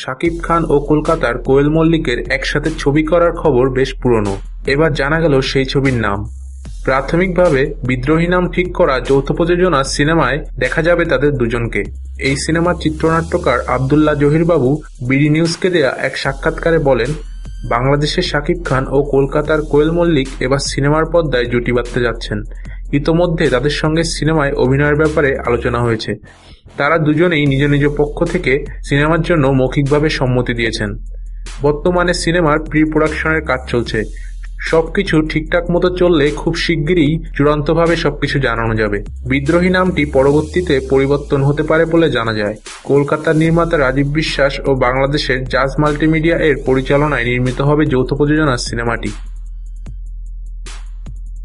শাকিব খান ও কলকাতার কোয়েল মল্লিকের একসাথে ছবি করার খবর বেশ পুরনো। এবার জানা গেল সেই ছবির নাম। প্রাথমিকভাবে বিদ্রোহী নাম ঠিক করা যৌথ প্রযোজনা সিনেমায় দেখা যাবে তাদের দুজনকে। এই সিনেমার চিত্রনাট্যকার আবদুল্লাহ জহিরবাবু বিডি নিউজকে দেয়া এক সাক্ষাৎকারে বলেন বাংলাদেশের শাকিব খান ও কলকাতার কোয়েল মল্লিক এবার সিনেমার পর্দায় জুটি বাঁধতে যাচ্ছেন। ইতোমধ্যে তাদের সঙ্গে সিনেমায় অভিনয়ের ব্যাপারে আলোচনা হয়েছে। তারা দুজনেই নিজ নিজ পক্ষ থেকে সিনেমার জন্য মৌখিকভাবে সম্মতি দিয়েছেন। বর্তমানে সিনেমার প্রি প্রোডাকশনের কাজ চলছে। সবকিছু ঠিকঠাক মতো চললে খুব শিগগিরই চূড়ান্তভাবে সবকিছু জানানো যাবে। বিদ্রোহী নামটি পরবর্তীতে পরিবর্তন হতে পারে বলে জানা যায়। কলকাতার নির্মাতা রাজীব বিশ্বাস ও বাংলাদেশের জাজ মাল্টিমিডিয়া এর পরিচালনায় নির্মিত হবে যৌথ প্রযোজনার সিনেমাটি।